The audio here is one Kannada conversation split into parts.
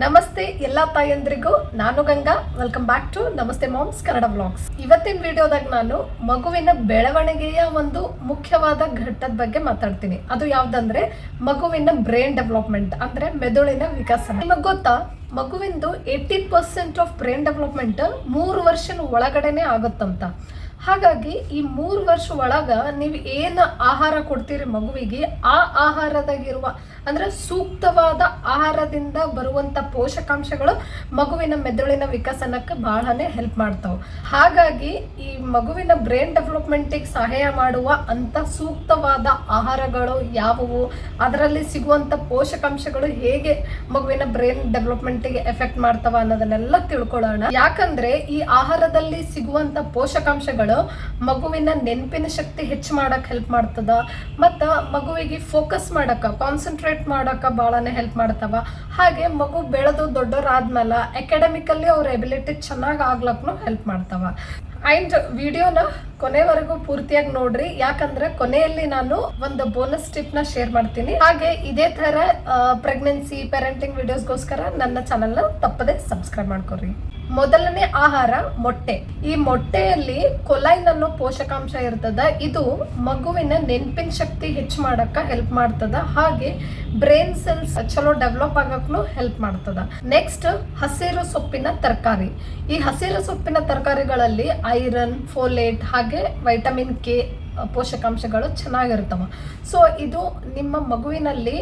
ನಮಸ್ತೆ ಎಲ್ಲ ತಾಯಂದ್ರಿಗೂ, ನಾನು Ganga. Welcome back to Namaste moms Kannada blogs ಇವತ್ತಿನ ವಿಡಿಯೋದಾಗ ನಾನು ಮಗುವಿನ ಬೆಳವಣಿಗೆಯ ಒಂದು ಮುಖ್ಯವಾದ ಘಟ್ಟದ ಬಗ್ಗೆ ಮಾತಾಡ್ತೀನಿ. ಅದು ಯಾವ್ದಂದ್ರೆ ಮಗುವಿನ ಬ್ರೈನ್ ಡೆವಲಪ್ಮೆಂಟ್ ಅಂದ್ರೆ ಮೆದುಳಿನ ವಿಕಾಸ ನಿಮಗೆ ಗೊತ್ತಾ? ಮಗುವಿಂದು eighty percent of brain development ಮೂರು ವರ್ಷದ ಒಳಗಡೆನೆ ಆಗುತ್ತಂತ. ಹಾಗಾಗಿ ಈ ಮೂರು ವರ್ಷ ಒಳಗ ನೀವು ಏನು ಆಹಾರ ಕೊಡ್ತೀರಿ ಮಗುವಿಗೆ, ಆ ಆಹಾರದಾಗಿರುವ ಅಂದ್ರೆ ಸೂಕ್ತವಾದ ಆಹಾರದಿಂದ ಬರುವಂತ ಪೋಷಕಾಂಶಗಳು ಮಗುವಿನ ಮೆದುಳಿನ ವಿಕಸನಕ್ಕೆ ಬಹಳನೇ ಹೆಲ್ಪ್ ಮಾಡ್ತಾವೆ. ಹಾಗಾಗಿ ಈ ಮಗುವಿನ ಬ್ರೈನ್ ಡೆವಲಪ್ಮೆಂಟಿಗೆ ಸಹಾಯ ಮಾಡುವ ಅಂತ ಸೂಕ್ತವಾದ ಆಹಾರಗಳು ಯಾವುವು? ಅದರಲ್ಲಿ ಸಿಗುವಂತ ಪೋಷಕಾಂಶಗಳು ಹೇಗೆ ಮಗುವಿನ ಬ್ರೈನ್ ಡೆವಲಪ್ಮೆಂಟಿಗೆ ಎಫೆಕ್ಟ್ ಮಾಡ್ತಾವ ಅನ್ನೋದನ್ನೆಲ್ಲ ತಿಳ್ಕೊಳ್ಳೋಣ. ಯಾಕಂದ್ರೆ ಈ ಆಹಾರದಲ್ಲಿ ಸಿಗುವಂತ ಪೋಷಕಾಂಶಗಳು ಮಗುವಿನ ನೆನಪಿನ ಶಕ್ತಿ ಹೆಚ್ಚು ಮಾಡಕ್ ಹೆಲ್ಪ್ ಮಾಡ್ತದ, ಮತ್ತ ಮಗುವಿಗೆ ಫೋಕಸ್ ಮಾಡಕ ಕಾನ್ಸಂಟ್ರೇಟ್ ಮಾಡಕ ಬಹಳನೇ ಹೆಲ್ಪ್ ಮಾಡ್ತಾವ. ಹಾಗೆ ಮಗು ಬೆಳೆದು ದೊಡ್ಡವರಾದ್ಮೇಲೆ ಅಕಾಡೆಮಿಕಲ್ಲಿ ಅವ್ರ ಎಬಿಲಿಟಿ ಚೆನ್ನಾಗಿ ಆಗ್ಲಕ್ಕೂ ಹೆಲ್ಪ್ ಮಾಡ್ತಾವ. ಆ್ಯಂಡ್ ವಿಡಿಯೋನ ಕೊನೆವರೆಗೂ ಪೂರ್ತಿಯಾಗಿ ನೋಡ್ರಿ. ಯಾಕಂದ್ರೆ ಕೊನೆಯಲ್ಲಿ ನಾನು ಒಂದು ಬೋನಸ್ ಟಿಪ್ನ ಶೇರ್ ಮಾಡ್ತೀನಿ. ಹಾಗೆ ಇದೇ ತರ ಪ್ರೆಗ್ನೆನ್ಸಿ ಪೇರೆಂಟಿಂಗ್ ವಿಡಿಯೋಸ್ಗೋಸ್ಕರ ನನ್ನ ಚಾನಲ್ ತಪ್ಪದೆ ಸಬ್ಸ್ಕ್ರೈಬ್ ಮಾಡ್ಕೊರಿ ಮೊದಲನೇ ಆಹಾರ, ಮೊಟ್ಟೆ. ಈ ಮೊಟ್ಟೆಯಲ್ಲಿ ಕೊಲೈನ್ ಅನ್ನೋ ಪೋಷಕಾಂಶ ಇರ್ತದ. ಇದು ಮಗುವಿನ ನೆನ್ಪಿನ ಶಕ್ತಿ ಹೆಚ್ಚು ಮಾಡಕ್ಕ ಹೆಲ್ಪ್ ಮಾಡ್ತದ. ಹಾಗೆ ಬ್ರೈನ್ ಸೆಲ್ಸ್ ಚಲೋ ಡೆವಲಪ್ ಆಗಕ್ಕೂ ಹೆಲ್ಪ್ ಮಾಡ್ತದ. ನೆಕ್ಸ್ಟ್ ಹಸಿರು ಸೊಪ್ಪಿನ ತರಕಾರಿ. ಈ ಹಸಿರು ಸೊಪ್ಪಿನ ತರಕಾರಿಗಳಲ್ಲಿ ಐರನ್ ಫೋಲೇಟ್ ಹಾಗೆ ವೈಟಮಿನ್ ಕೆ ಪೋಷಕಾಂಶಗಳು ಚೆನ್ನಾಗಿರ್ತವೆ ಸೊ ಇದು ನಿಮ್ಮ ಮಗುವಿನಲ್ಲಿ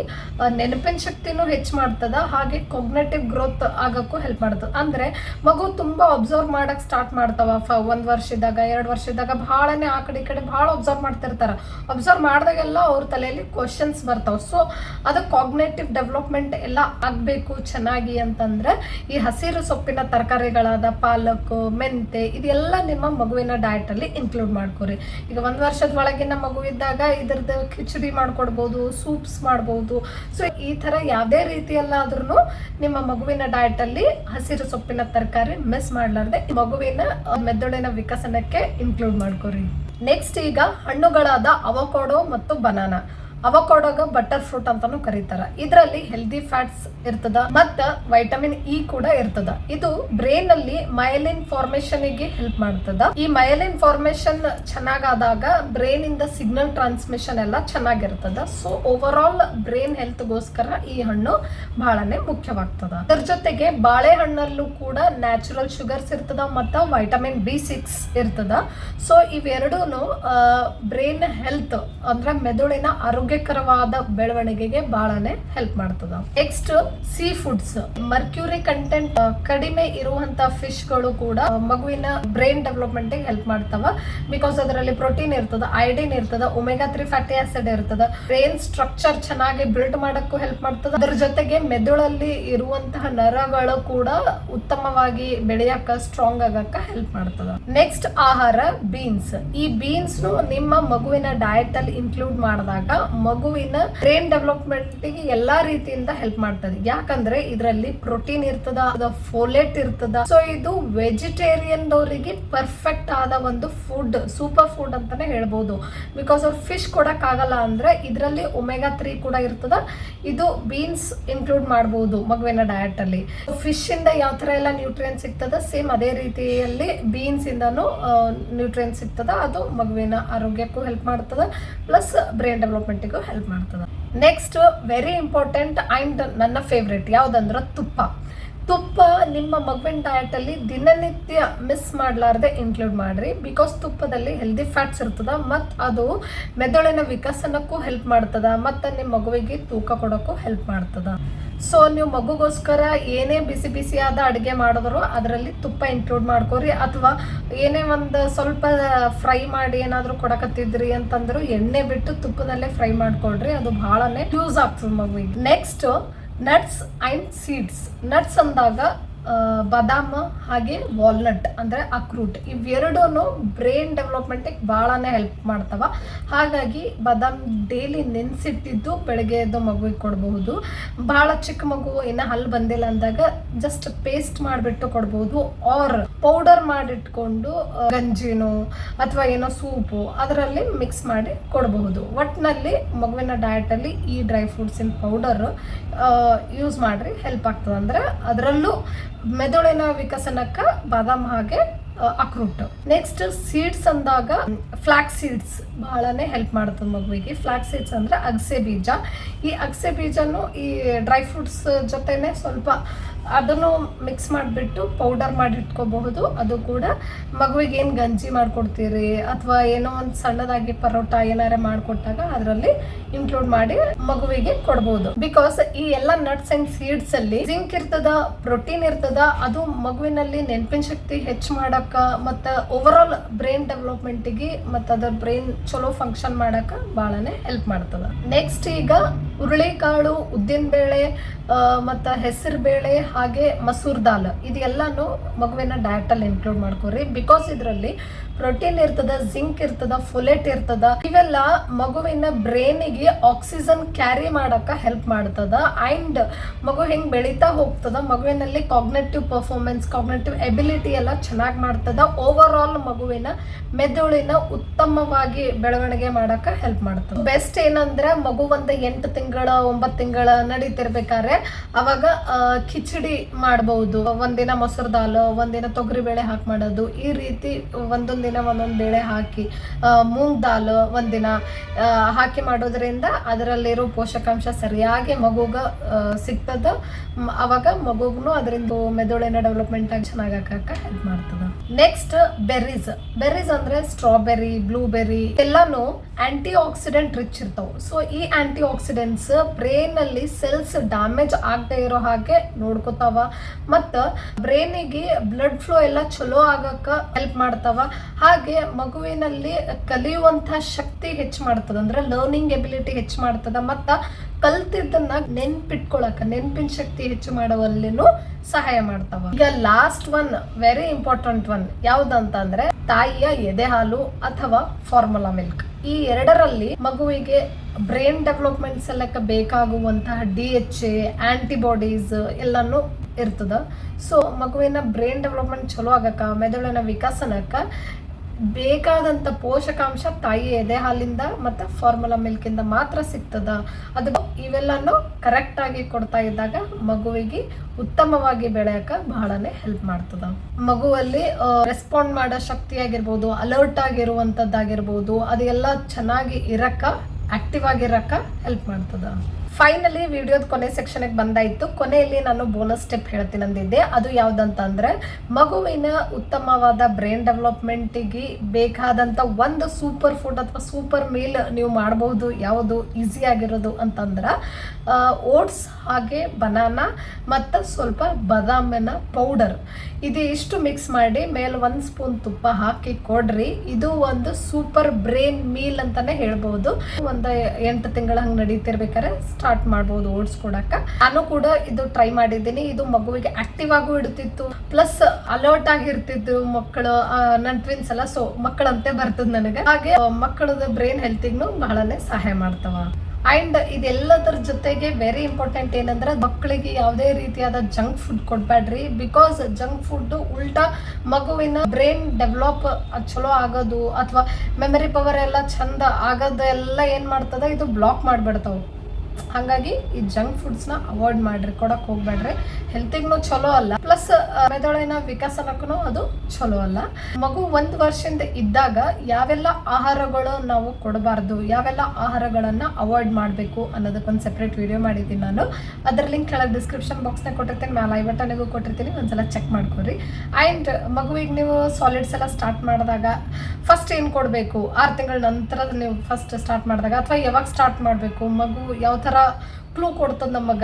ನೆನಪಿನ ಶಕ್ತಿನೂ ಹೆಚ್ಚು ಮಾಡ್ತದ, ಹಾಗೆ ಕೊಗ್ನೆಟಿವ್ ಗ್ರೋತ್ ಆಗೋಕ್ಕೂ ಹೆಲ್ಪ್ ಮಾಡ್ತದೆ. ಅಂದರೆ, ಮಗು ತುಂಬ ಅಬ್ಸರ್ವ್ ಮಾಡೋಕ್ಕೆ ಸ್ಟಾರ್ಟ್ ಮಾಡ್ತಾವ, ಫ, ಒಂದು ವರ್ಷದಾಗ, ಎರಡು ವರ್ಷದಾಗ ಭಾಳನೇ ಆ ಕಡೆ ಈ ಕಡೆ ಭಾಳ ಅಬ್ಸರ್ವ್ ಮಾಡ್ತಿರ್ತಾರೆ. ಅಬ್ಸರ್ವ್ ಮಾಡಿದಾಗೆಲ್ಲ ಅವ್ರ ತಲೆಯಲ್ಲಿ ಕ್ವಶನ್ಸ್ ಬರ್ತಾವೆ. ಸೊ ಅದು ಕಾಗ್ನೇಟಿವ್ ಡೆವಲಪ್ಮೆಂಟ್ ಎಲ್ಲ ಆಗಬೇಕು ಚೆನ್ನಾಗಿ ಅಂತಂದರೆ, ಈ ಹಸಿರು ಸೊಪ್ಪಿನ ತರಕಾರಿಗಳಾದ ಪಾಲಕ್ ಮೆಂತೆ ಇದೆಲ್ಲ ನಿಮ್ಮ ಮಗುವಿನ ಡಯಟಲ್ಲಿ ಇನ್ಕ್ಲೂಡ್ ಮಾಡ್ಕೊರಿ. ಈಗ ಒಂದ್ ವರ್ಷದ ಒಳಗಿನ ಮಗುವಿದ್ದಾಗ ಇದ್ರದ್ದು ಕಿಚಡಿ ಮಾಡ್ಕೊಡ್ಬೋದು, ಸೂಪ್ಸ್ ಮಾಡ್ಬೋದು. ಸೊ ಈ ತರ ಯಾವುದೇ ರೀತಿಯಲ್ಲಾದ್ರೂ ನಿಮ್ಮ ಮಗುವಿನ ಡಯಟ್ ಅಲ್ಲಿ ಹಸಿರು ಸೊಪ್ಪಿನ ತರಕಾರಿ ಮಿಸ್ ಮಾಡ್ಲಾರ್ದೆ ಮಗುವಿನ ಮೆದುಳಿನ ವಿಕಸನಕ್ಕೆ ಇನ್ಕ್ಲೂಡ್ ಮಾಡ್ಕೊರಿ ನೆಕ್ಸ್ಟ್ ಈಗ ಹಣ್ಣುಗಳಾದ ಅವಕೋಡೋ ಮತ್ತು ಬನಾನಾ. ಅವಕೋಡೋಗ ಬಟರ್ ಫ್ರೂಟ್ ಅಂತಾನು ಕರೀತಾರ. ಇದರಲ್ಲಿ ಹೆಲ್ದಿ ಫ್ಯಾಟ್ಸ್ ಇರ್ತದ, ಮತ್ತ ವೈಟಮಿನ್ ಇ ಕೂಡ ಇರ್ತದ. ಇದು ಬ್ರೇನ್ ಅಲ್ಲಿ ಮಯಲಿನ್ ಫಾರ್ಮೇಶನ್ಗೆ ಹೆಲ್ಪ್ ಮಾಡ್ತದ. ಈ ಮಯಲಿನ್ ಫಾರ್ಮೇಶನ್ ಚೆನ್ನಾಗಾದಾಗ ಬ್ರೇನ್ ಇಂದ ಸಿಗ್ನಲ್ ಟ್ರಾನ್ಸ್ಮಿಷನ್ ಎಲ್ಲ ಚೆನ್ನಾಗಿರ್ತದ. So over all brain health ಗೋಸ್ಕರ ಈ ಹಣ್ಣು ಬಹಳನೇ ಮುಖ್ಯವಾಗ್ತದ. ಅದ್ರ ಜೊತೆಗೆ ಬಾಳೆಹಣ್ಣಲ್ಲೂ ಕೂಡ ನ್ಯಾಚುರಲ್ ಶುಗರ್ಸ್ ಇರ್ತದ ಮತ್ತ ವೈಟಮಿನ್ ಬಿ ಸಿಕ್ಸ್ ಇರ್ತದ. ಸೊ ಇವೆರಡೂನು ಬ್ರೈನ್ ಹೆಲ್ತ್ ಅಂದ್ರೆ ಮೆದುಳಿನ ಆರೋಗ್ಯಕರವಾದ ಬೆಳವಣಿಗೆಗೆ ಬಹಳನೇ ಹೆಲ್ಪ್ ಮಾಡ್ತದ. Next sea foods mercury content ಕಡಿಮೆ ಇರುವಂತ ಫಿಶ್ಗಳು ಕೂಡ ಮಗುವಿನ ಬ್ರೈನ್ ಡೆವಲಪ್ಮೆಂಟ್ ಹೆಲ್ಪ್ ಮಾಡ್ತಾವ. ಬಿಕಾಸ್ ಅದರಲ್ಲಿ ಪ್ರೋಟೀನ್ ಇರ್ತದ ಐಡಿನ್ ಇರ್ತದ ಒಮೆಗಾ ತ್ರೀ ಫ್ಯಾಟಿ ಆಸಿಡ್ ಇರ್ತದ. ಬ್ರೈನ್ ಸ್ಟ್ರಕ್ಚರ್ ಚೆನ್ನಾಗಿ ಬಿಲ್ಡ್ ಮಾಡಕ್ಕೂ ಹೆಲ್ಪ್ ಮಾಡ್ತದ. ಅದ್ರ ಜೊತೆಗೆ ಮೆದುಳಲ್ಲಿ ಇರುವಂತಹ ನರಗಳು ಕೂಡ ಉತ್ತಮವಾಗಿ ಬೆಳೆಯಕ ಸ್ಟ್ರಾಂಗ್ ಆಗಕ್ಕ ಹೆಲ್ಪ್ ಮಾಡ್ತದ. ನೆಕ್ಸ್ಟ್ ಆಹಾರ ಬೀನ್ಸ್ ಈ ಬೀನ್ಸ್ ನಿಮ್ಮ ಮಗುವಿನ ಡಯಟ್ ಅಲ್ಲಿ ಇನ್ಕ್ಲೂಡ್ ಮಾಡಿದಾಗ ಮಗುವಿನ ಬ್ರೈನ್ ಡೆವಲಪ್ಮೆಂಟ್ಗೆ ಎಲ್ಲಾ ರೀತಿಯಿಂದ ಹೆಲ್ಪ್ ಮಾಡ್ತದೆ. ಯಾಕಂದ್ರೆ ಇದರಲ್ಲಿ ಪ್ರೋಟೀನ್ ಇರ್ತದ ಫೋಲೇಟ್ ಇರ್ತದ. ಸೊ ಇದು ವೆಜಿಟೇರಿಯನ್ ಅವರಿಗೆ ಪರ್ಫೆಕ್ಟ್ ಆದ ಒಂದು ಫುಡ್ ಸೂಪರ್ ಫುಡ್ ಅಂತಾನೆ ಹೇಳ್ಬೋದು. ಬಿಕಾಸ್ ಅವ್ರು ಫಿಶ್ ಕೊಡಕ್ ಆಗಲ್ಲ ಅಂದ್ರೆ ಇದರಲ್ಲಿ ಒಮೆಗಾ ತ್ರೀ ಕೂಡ ಇರ್ತದ. ಇದು ಬೀನ್ಸ್ ಇನ್ಕ್ಲೂಡ್ ಮಾಡಬಹುದು ಮಗುವಿನ ಡಯಟ್ ಅಲ್ಲಿ. ಫಿಶ್ ಇಂದ ಯಾವ ತರ ಎಲ್ಲ ನ್ಯೂಟ್ರಿಯನ್ ಸಿಗ್ತದ? ಸೇಮ್ ಅದೇ ರೀತಿಯಲ್ಲಿ ಬೀನ್ಸ್ ಇಂದನೂ ನ್ಯೂಟ್ರಿಯನ್ ಸಿಗ್ತದ. ಅದು ಮಗುವಿನ ಆರೋಗ್ಯಕ್ಕೂ ಹೆಲ್ಪ್ ಮಾಡ್ತದ. ಪ್ಲಸ್ ಬ್ರೈನ್ ಡೆವಲಪ್ಮೆಂಟಿಗೂ ಹೆಲ್ಪ್ ಮಾಡ್ತದೆ. ನೆಕ್ಸ್ಟ್ ವೆರಿ ಇಂಪಾರ್ಟೆಂಟ್ ಅಂಡ್ ನನ್ನ ಫೇವ್ರೆಟ್ ಯಾವುದಂದ್ರೆ ತುಪ್ಪ. ತುಪ್ಪ ನಿಮ್ಮ ಮಗುವಿನ ಡಯಟ್ ಅಲ್ಲಿ ದಿನನಿತ್ಯ ಮಿಸ್ ಮಾಡಲಾರ್ದೆ ಇನ್ಕ್ಲೂಡ್ ಮಾಡ್ರಿ. ಬಿಕಾಸ್ ತುಪ್ಪದಲ್ಲಿ ಹೆಲ್ದಿ ಫ್ಯಾಟ್ಸ್ ಇರ್ತದೆ ಮತ್ ಅದು ಮೆದುಳಿನ ವಿಕಸನಕ್ಕೂ ಹೆಲ್ಪ್ ಮಾಡ್ತದೆ, ಮತ್ತು ನಿಮ್ಮ ಮಗುವಿಗೆ ತೂಕ ಕೊಡೋಕ್ಕೂ ಹೆಲ್ಪ್ ಮಾಡ್ತದೆ. ಸೊ ನೀವು ಮಗುಗೋಸ್ಕರ ಏನೇ ಬಿಸಿ ಬಿಸಿಯಾದ ಅಡುಗೆ ಮಾಡಿದ್ರು ಅದರಲ್ಲಿ ತುಪ್ಪ ಇನ್ಕ್ಲೂಡ್ ಮಾಡ್ಕೋರಿ. ಅಥವಾ ಏನೇ ಒಂದು ಸ್ವಲ್ಪ ಫ್ರೈ ಮಾಡಿ ಏನಾದರೂ ಕೊಡಕತ್ತಿದ್ರಿ ಅಂತಂದ್ರು ಎಣ್ಣೆ ಬಿಟ್ಟು ತುಪ್ಪದಲ್ಲೇ ಫ್ರೈ ಮಾಡ್ಕೊಳ್ರಿ. ಅದು ಬಹಳನೇ ಯೂಸ್ ಆಗ್ತದೆ ಮಗುವಿಗೆ. Next nuts and seeds nuts ಅಂದಾಗ ಆ, ಬಾದಾಮ್ ಹಾಗೆ ವಾಲ್ನಟ್ ಅಂದರೆ ಅಕ್ರೂಟ್. ಇವೆರಡೂ ಬ್ರೈನ್ ಡೆವಲಪ್ಮೆಂಟಿಗೆ ಭಾಳನೇ ಹೆಲ್ಪ್ ಮಾಡ್ತವ. ಹಾಗಾಗಿ ಬಾದಾಮ್ ಡೈಲಿ ನೆನೆಸಿಟ್ಟಿದ್ದು ಬೆಳಗ್ಗೆ ಎದ್ದು ಮಗುವಿಗೆ ಕೊಡಬಹುದು. ಭಾಳ ಚಿಕ್ಕ ಮಗು ಏನೋ ಹಲ್ಲು ಬಂದಿಲ್ಲ ಅಂದಾಗ ಜಸ್ಟ್ ಪೇಸ್ಟ್ ಮಾಡಿಬಿಟ್ಟು ಕೊಡ್ಬೋದು ಆರ್ ಪೌಡರ್ ಮಾಡಿಟ್ಕೊಂಡು ಗಂಜಿನೋ ಅಥವಾ ಏನೋ ಸೂಪು ಅದರಲ್ಲಿ ಮಿಕ್ಸ್ ಮಾಡಿ ಕೊಡಬಹುದು. ಒಟ್ಟಿನಲ್ಲಿ ಮಗುವಿನ ಡಯಟಲ್ಲಿ ಈ ಡ್ರೈ ಫ್ರೂಟ್ಸಿನ ಪೌಡರ್ ಯೂಸ್ ಮಾಡಿರಿ ಹೆಲ್ಪ್ ಆಗ್ತದೆ ಅಂದ್ರೆ ಅದರಲ್ಲೂ ಮೆದುಳಿನ ವಿಕಸನಕ್ಕೆ ಬಾದಾಮ್ ಹಾಗೆ ಅಕ್ರೂಟ್. ನೆಕ್ಸ್ಟ್ ಸೀಡ್ಸ್ ಅಂದಾಗ ಫ್ಲಾಕ್ ಸೀಡ್ಸ್ ಬಹಳನೇ ಹೆಲ್ಪ್ ಮಾಡುತ್ತೆ ಮಗುವಿಗೆ. ಫ್ಲಾಕ್ ಸೀಡ್ಸ್ ಅಂದ್ರೆ ಅಗಸೆ ಬೀಜ. ಈ ಅಗಸೆ ಬೀಜನು ಈ ಡ್ರೈ ಫ್ರೂಟ್ಸ್ ಜೊತೆನೆ ಸ್ವಲ್ಪ ಅದನ್ನು ಮಿಕ್ಸ್ ಮಾಡಿಬಿಟ್ಟು ಪೌಡರ್ ಮಾಡಿ ಇಟ್ಕೋಬಹುದು. ಅದು ಕೂಡ ಮಗುವಿಗೆ ಏನು ಗಂಜಿ ಮಾಡ್ಕೊಡ್ತೀರಿ ಅಥವಾ ಏನೋ ಒಂದು ಸಣ್ಣದಾಗಿ ಪರೋಟ ಏನಾರ ಮಾಡಿಕೊಟ್ಟಾಗ ಅದರಲ್ಲಿ ಇನ್ಕ್ಲೂಡ್ ಮಾಡಿ ಮಗುವಿಗೆ ಕೊಡ್ಬೋದು. ಬಿಕಾಸ್ ಈ ಎಲ್ಲ ನಟ್ಸ್ ಅಂಡ್ ಸೀಡ್ಸ್ ಅಲ್ಲಿ ಜಿಂಕ್ ಇರ್ತದ ಪ್ರೋಟೀನ್ ಇರ್ತದ, ಅದು ಮಗುವಿನಲ್ಲಿ ನೆನಪಿನ ಶಕ್ತಿ ಹೆಚ್ಚು ಮಾಡಕ್ಕ ಮತ್ತು ಓವರ್ ಆಲ್ ಬ್ರೈನ್ ಡೆವಲಪ್ಮೆಂಟಿಗೆ ಮತ್ತು ಅದರ ಬ್ರೈನ್ ಚಲೋ ಫಂಕ್ಷನ್ ಮಾಡಕ್ಕ ಬಹಳನೇ ಹೆಲ್ಪ್ ಮಾಡ್ತದ. ನೆಕ್ಸ್ಟ್ ಈಗ ಹುರುಳಿಕಾಳು ಉದ್ದಿನ ಬೇಳೆ ಮತ್ತ ಹೆಸರು ಬೇಳೆ ಹಾಗೆ ಮಸೂರ್ ದಾಲ್ ಇದೆಲ್ಲಾನು ಮಗುವಿನ ಡಯಟ್ ಅಲ್ಲಿ ಇನ್ಕ್ಲೂಡ್ ಮಾಡ್ಕೋರಿ. ಬಿಕಾಸ್ ಇದರಲ್ಲಿ ಪ್ರೋಟೀನ್ ಇರ್ತದ ಜಿಂಕ್ ಇರ್ತದ ಫುಲೆಟ್ ಇರ್ತದ, ಇವೆಲ್ಲ ಮಗುವಿನ ಬ್ರೈನಿಗೆ ಆಕ್ಸಿಜನ್ ಕ್ಯಾರಿ ಮಾಡಕ ಹೆಲ್ಪ್ ಮಾಡ್ತದ. ಅಂಡ್ ಮಗು ಹೆಂಗ್ ಬೆಳೀತಾ ಹೋಗ್ತದ, ಮಗುವಿನಲ್ಲಿ ಕಾಗ್ನೆಟಿವ್ ಪರ್ಫಾರ್ಮೆನ್ಸ್ ಕಾಗ್ನೆಟಿವ್ ಎಬಿಲಿಟಿ ಎಲ್ಲ ಚೆನ್ನಾಗಿ ಮಾಡ್ತದ. ಓವರ್ ಆಲ್ ಮಗುವಿನ ಮೆದುಳಿನ ಉತ್ತಮವಾಗಿ ಬೆಳವಣಿಗೆ ಮಾಡಕ ಹೆಲ್ಪ್ ಮಾಡ್ತದೆ. ಬೆಸ್ಟ್ ಏನಂದ್ರೆ ಮಗು ಒಂದು ಎಂಟು ತಿಂಗಳ ಒಂಬತ್ತು ತಿಂಗಳ ನಡೀತಿರ್ಬೇಕಾದ್ರೆ ಅವಾಗ ಕಿಚಡಿ ಮಾಡಬಹುದು ಒಂದಿನ ಮೊಸರು ದಾಲ್, ಒಂದಿನ ತೊಗರಿ ಬೇಳೆ ಹಾಕಿ ಮಾಡೋದು. ಈ ರೀತಿ ಒಂದೊಂದು ದಿನ, ಒಂದೊಂದು ಬೇಳೆ ಹಾಕಿ ಮೂಂಗ್ ದಾಲ್ ಒಂದಿನ ಹಾಕಿ ಮಾಡೋದ್ರಿಂದ ಅದರಲ್ಲಿರೋ ಪೋಷಕಾಂಶ ಸರಿಯಾಗಿ ಮಗುಗ ಸಿಗ್ತದೆ. ಅವಾಗ ಮಗುಗ್ನು ಅದರಿಂದ ಮೆದುಳಿನ ಡೆವಲಪ್ಮೆಂಟ್ ಆಗಿ ಚೆನ್ನಾಗಿ ಹಾಕಕ್ಕೆ ಹೆಲ್ಪ್ ಮಾಡ್ತದ. Next, berries. ಬೆರ್ರೀಸ್ ಅಂದ್ರೆ ಸ್ಟ್ರಾಬೆರಿ ಬ್ಲೂಬೆರಿ ಎಲ್ಲಾನು ಆಂಟಿ ಆಕ್ಸಿಡೆಂಟ್ ರಿಚ್ ಇರ್ತಾವೆ. ಸೊ, ಈ ಆಂಟಿ ಆಕ್ಸಿಡೆಂಟ್ಸ್ ಬ್ರೈನ್ ಅಲ್ಲಿ ಸೆಲ್ಸ್ ಡ್ಯಾಮೇಜ್ ಆಗದೆ ಇರೋ ಹಾಗೆ ನೋಡ್ಕೋತಾವ. ಮತ್ತ ಬ್ರೇನಿಗೆ ಬ್ಲಡ್ ಫ್ಲೋ ಎಲ್ಲ ಚಲೋ ಆಗಕ್ಕ ಹೆಲ್ಪ್ ಮಾಡ್ತಾವ. ಹಾಗೆ ಮಗುವಿನಲ್ಲಿ ಕಲಿಯುವಂತ ಶಕ್ತಿ ಹೆಚ್ಚು ಮಾಡ್ತದ. ಅಂದ್ರೆ ಲರ್ನಿಂಗ್ ಎಬಿಲಿಟಿ ಹೆಚ್ಚು ಮಾಡ್ತದ. ಮತ್ತ ಕಲ್ತಿದ್ದನ್ನ ನೆನ್ಪಿಟ್ಕೊಳಕ, ನೆನ್ಪಿನ ಶಕ್ತಿ ಹೆಚ್ಚು ಮಾಡುವಲ್ಲಿನೂ ಸಹಾಯ ಮಾಡ್ತಾವ. ಈಗ last one very important one ಯಾವ್ದಂತಂದ್ರೆ ತಾಯಿಯ ಎದೆ ಹಾಲು ಅಥವಾ ಫಾರ್ಮುಲಾ ಮಿಲ್ಕ್ ಈ ಎರಡರಲ್ಲಿ ಮಗುವಿಗೆ ಬ್ರೈನ್ ಡೆವಲಪ್ಮೆಂಟ್ ಸಲಕ ಬೇಕಾಗುವಂತಹ ಡಿ ಎಚ್ ಎ ಆಂಟಿಬಾಡೀಸ್ ಎಲ್ಲಾನು ಇರ್ತದ. ಸೊ ಮಗುವಿನ ಬ್ರೈನ್ ಡೆವಲಪ್ಮೆಂಟ್ ಚಲೋ ಆಗಕ್ಕ ಮೆದುಳಿನ ವಿಕಸನಕ್ಕ ಬೇಕಾದಂಥ ಪೋಷಕಾಂಶ ತಾಯಿ ಎದೆ ಹಾಲಿಂದ ಮತ್ತು ಫಾರ್ಮುಲಾ ಮಿಲ್ಕಿಂದ ಮಾತ್ರ ಸಿಗ್ತದ. ಅದು ಇವೆಲ್ಲನೂ ಕರೆಕ್ಟಾಗಿ ಕೊಡ್ತಾ ಇದ್ದಾಗ ಮಗುವಿಗೆ ಉತ್ತಮವಾಗಿ ಬೆಳೆಯಕ್ಕೆ ಬಹಳನೇ ಹೆಲ್ಪ್ ಮಾಡ್ತದ. ಮಗುವಲ್ಲಿ ರೆಸ್ಪಾಂಡ್ ಮಾಡೋ ಶಕ್ತಿ ಆಗಿರ್ಬೋದು ಅಲರ್ಟ್ ಆಗಿರುವಂಥದ್ದಾಗಿರ್ಬೋದು ಅದೆಲ್ಲ ಚೆನ್ನಾಗಿ ಇರಕ್ಕ ಆಕ್ಟಿವ್ ಆಗಿರಕ್ಕ ಹೆಲ್ಪ್ ಮಾಡ್ತದ. ಫೈನಲಿ ವಿಡಿಯೋದ ಕೊನೆ ಸೆಕ್ಷನ್ಗೆ ಬಂದಾಯ್ತು ಕೊನೆಯಲ್ಲಿ ನಾನು ಬೋನಸ್ ಸ್ಟೆಪ್ ಹೇಳ್ತೀನಿ ಅಂದಿದ್ದೆ. ಅದು ಯಾವುದಂತಂದ್ರೆ, ಮಗುವಿನ ಉತ್ತಮವಾದ ಬ್ರೈನ್ ಡೆವಲಪ್ಮೆಂಟಿಗೆ ಬೇಕಾದಂಥ ಒಂದು ಸೂಪರ್ ಫುಡ್ ಅಥವಾ ಸೂಪರ್ ಮೀಲ್ ನೀವು ಮಾಡಬಹುದು ಯಾವುದು ಈಸಿ ಆಗಿರೋದು ಅಂತಂದ್ರೆ ಓಟ್ಸ್ ಹಾಗೆ ಬನಾನಾ ಮತ್ತು ಸ್ವಲ್ಪ ಬದಾಮಿನ ಪೌಡರ್ ಇದು ಇಷ್ಟು ಮಿಕ್ಸ್ ಮಾಡಿ ಮೇಲೆ ಒಂದು ಸ್ಪೂನ್ ತುಪ್ಪ ಹಾಕಿ ಕೊಡ್ರಿ. ಇದು ಒಂದು ಸೂಪರ್ ಬ್ರೈನ್ ಮೀಲ್ ಅಂತಾನೆ ಹೇಳ್ಬೋದು. ಒಂದು ಎಂಟು ತಿಂಗಳ ಹಂಗೆ ನಡೀತಿರ್ಬೇಕಾದ್ರೆ ಸ್ಟಾರ್ಟ್ ಮಾಡ್ಬೋದು ಓಟ್ಸ್ ಕೊಡಕ್ಕ. ನಾನು ಕೂಡ ಇದು ಟ್ರೈ ಮಾಡಿದ್ದೀನಿ. ಇದು ಮಗುವಿಗೆ ಆಕ್ಟಿವ್ ಆಗು ಇಡ್ತಿತ್ತು. ಪ್ಲಸ್ ಅಲರ್ಟ್ ಆಗಿರ್ತಿದ್ರು ಮಕ್ಕಳು ನನ್ನ ಟ್ವಿನ್ಸ್ ಎಲ್ಲ. ಸೊ ಮಕ್ಕಳಂತೆ ಬರ್ತದ ನನಗೆ. ಹಾಗೆ ಮಕ್ಕಳದ ಬ್ರೈನ್ ಹೆಲ್ತಿಗೂ ಬಹಳನೇ ಸಹಾಯ ಮಾಡ್ತಾವ. ಅಂಡ್ ಇದೆಲ್ಲದರ ಜೊತೆಗೆ ವೆರಿ ಇಂಪಾರ್ಟೆಂಟ್ ಏನಂದ್ರೆ, ಮಕ್ಕಳಿಗೆ ಯಾವುದೇ ರೀತಿಯಾದ ಜಂಕ್ ಫುಡ್ ಕೊಡ್ಬೇಡ್ರಿ ಬಿಕಾಸ್ ಜಂಕ್ ಫುಡ್ ಉಲ್ಟಾ ಮಗುವಿನ ಬ್ರೈನ್ ಡೆವಲಪ್ ಚಲೋ ಆಗೋದು, ಅಥವಾ ಮೆಮರಿ ಪವರ್ ಎಲ್ಲ ಚಂದ ಆಗೋದೆಲ್ಲ ಏನ್ ಮಾಡ್ತದ? ಇದು ಬ್ಲಾಕ್ ಮಾಡ್ಬಿಡ್ತಾವ. ಹಾಗಾಗಿ ಈ ಜಂಕ್ ಫುಡ್ಸ್ನ ಅವಾಯ್ಡ್ ಮಾಡ್ರಿ ಕೊಡಕ್ ಹೋಗ್ಬೇಡ್ರಿ. ಹೆಲ್ತಿಗ್ನು ಚಲೋ ಅಲ್ಲ. ಪ್ಲಸ್ ಮೆದುಳಿನ ವಿಕಸನಕ್ಕೂ ಅದು ಚಲೋ ಅಲ್ಲ. ಮಗು ಒಂದು ವರ್ಷದಿಂದ ಇದ್ದಾಗ ಯಾವೆಲ್ಲ ಆಹಾರಗಳು ನಾವು ಕೊಡಬಾರ್ದು, ಯಾವೆಲ್ಲ ಆಹಾರಗಳನ್ನ ಅವಾಯ್ಡ್ ಮಾಡಬೇಕು ಅನ್ನೋದಕ್ಕೊಂದು ಸೆಪ್ರೇಟ್ ವಿಡಿಯೋ ಮಾಡಿದ್ದೀನಿ ನಾನು. ಅದರ ಲಿಂಕ್ ಕೆಳಗೆ ಡಿಸ್ಕ್ರಿಪ್ಷನ್ ಬಾಕ್ಸ್ನಾಗ ಕೊಟ್ಟಿರ್ತೀನಿ ಮೇಲೆ ಐ ಬಟನಿಗೂ ಕೊಟ್ಟಿರ್ತೀನಿ, ಒಂದ್ಸಲ ಚೆಕ್ ಮಾಡ್ಕೊರಿ ಆ್ಯಂಡ್ ಮಗುವಿಗೆ ನೀವು ಸಾಲಿಡ್ಸ್ ಎಲ್ಲ ಸ್ಟಾರ್ಟ್ ಮಾಡಿದಾಗ ಫಸ್ಟ್ ಏನು ಕೊಡಬೇಕು? ಆರು ತಿಂಗಳ ನಂತರ ನೀವು ಫಸ್ಟ್ ಸ್ಟಾರ್ಟ್ ಮಾಡಿದಾಗ ಅಥವಾ ಯಾವಾಗ ಸ್ಟಾರ್ಟ್ ಮಾಡಬೇಕು? ಮಗು ಯಾವ ಥರ ಕ್ಲೂ ಕೊಡ್ತದೆ ಮಗ?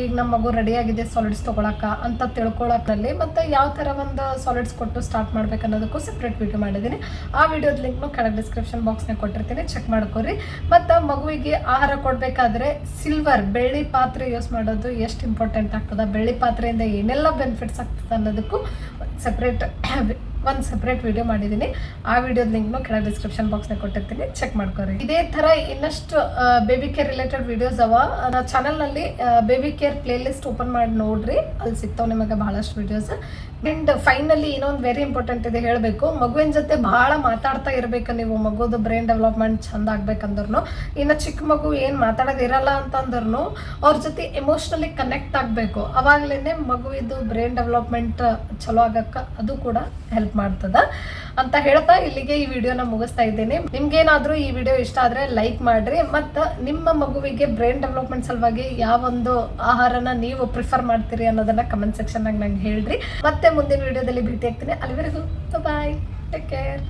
ಈಗ ನಮ್ಮ ಮಗು ರೆಡಿ ಆಗಿದೆ ಸಾಲಿಡ್ಸ್ ತೊಗೊಳಕ್ಕೆ ಅಂತ ತಿಳ್ಕೊಳಕಲ್ಲಿ ಮತ್ತು ಯಾವ ಥರ ಒಂದು ಸಾಲಿಡ್ಸ್ ಕೊಟ್ಟು ಸ್ಟಾರ್ಟ್ ಮಾಡ್ಬೇಕು ಅನ್ನೋದಕ್ಕೂ ಸಪ್ರೇಟ್ ವಿಡಿಯೋ ಮಾಡಿದ್ದೀನಿ. ಆ ವಿಡಿಯೋದ ಲಿಂಕ್ನು ಕೆಳಗೆ ಡಿಸ್ಕ್ರಿಪ್ಷನ್ ಬಾಕ್ಸ್ನಾಗ ಕೊಟ್ಟಿರ್ತೀನಿ. ಚೆಕ್ ಮಾಡ್ಕೊರಿ. ಮತ್ತು ಮಗುವಿಗೆ ಆಹಾರ ಕೊಡಬೇಕಾದ್ರೆ ಸಿಲ್ವರ್ ಬೆಳ್ಳಿ ಪಾತ್ರೆ ಯೂಸ್ ಮಾಡೋದು ಎಷ್ಟು ಇಂಪಾರ್ಟೆಂಟ್ ಆಗ್ತದೆ? ಬೆಳ್ಳಿ ಪಾತ್ರೆಯಿಂದ ಏನೆಲ್ಲ ಬೆನಿಫಿಟ್ಸ್ ಆಗ್ತದೆ ಅನ್ನೋದಕ್ಕೂ ಸಪ್ರೇಟ್ ಒಂದು ಸಪ್ರೇಟ್ ವಿಡಿಯೋ ಮಾಡಿದ್ದೀನಿ. ಆ ವಿಡಿಯೋದ ಲಿಂಕ್ನು ಕೆಳಗೆ ಡಿಸ್ಕ್ರಿಪ್ಷನ್ ಬಾಕ್ಸ್ನ ಕೊಟ್ಟಿರ್ತೀನಿ. ಚೆಕ್ ಮಾಡ್ಕೊರಿ. ಇದೇ ಥರ ಇನ್ನಷ್ಟು ಬೇಬಿ ಕೇರ್ ರಿಲೇಟೆಡ್ ವಿಡಿಯೋಸ್ ಅವ. ನನ್ನ ಚಾನಲ್ನಲ್ಲಿ baby care playlist open ಮಾಡಿ ನೋಡ್ರಿ. ಅಲ್ಲಿ ಸಿಗ್ತಾವೆ ನಿಮಗೆ ಭಾಳಷ್ಟು ವಿಡಿಯೋಸ್ ಆ್ಯಂಡ್ ಫೈನಲಿ ಇನ್ನೊಂದು ವೆರಿ ಇಂಪಾರ್ಟೆಂಟ್ ಇದೆ ಹೇಳಬೇಕು. ಮಗುವಿನ ಜೊತೆ ಭಾಳ ಮಾತಾಡ್ತಾ ಇರಬೇಕು ನೀವು. ಮಗುದು ಬ್ರೈನ್ ಡೆವಲಪ್ಮೆಂಟ್ ಚಂದ ಆಗ್ಬೇಕಂದ್ರೂ ಇನ್ನು ಚಿಕ್ಕ ಮಗು ಏನು ಮಾತಾಡೋದಿರಲ್ಲ ಅಂತಂದ್ರೂ ಅವ್ರ ಜೊತೆ ಎಮೋಷ್ನಲಿ ಕನೆಕ್ಟ್ ಆಗಬೇಕು. ಅವಾಗಲೇ ಮಗುವಿದು ಬ್ರೈನ್ ಡೆವಲಪ್ಮೆಂಟ್ ಚಲೋ ಆಗಕ್ಕೆ ಅದು ಕೂಡ ಹೆಲ್ಪ್ ಮಾಡ್ತದ. ಅಂತ ಹೇಳ್ತಾ ಇಲ್ಲಿಗೆ ಈ ವಿಡಿಯೋನ ಮುಗಿಸ್ತಾ ಇದ್ದೀನಿ. ನಿಮ್ಗೇನಾದ್ರೂ ಈ ವಿಡಿಯೋ ಇಷ್ಟ ಆದ್ರೆ ಲೈಕ್ ಮಾಡ್ರಿ. ಮತ್ತ ನಿಮ್ಮ ಮಗುವಿಗೆ ಬ್ರೈನ್ ಡೆವಲಪ್ಮೆಂಟ್ ಸಲುವಾಗಿ ಯಾವೊಂದು ಆಹಾರನ ನೀವು ಪ್ರಿಫರ್ ಮಾಡ್ತೀರಿ ಅನ್ನೋದನ್ನ ಕಮೆಂಟ್ ಸೆಕ್ಷನ್ ನಂಗೆ ಹೇಳ್ರಿ. ಮತ್ತೆ ಮುಂದಿನ ವಿಡಿಯೋದಲ್ಲಿ ಭೇಟಿ ಆಗ್ತೀನಿ ಅಲ್ಲಿವರೆಗೂ ಬಾಯ್ ಟೇಕ್ ಕೇರ್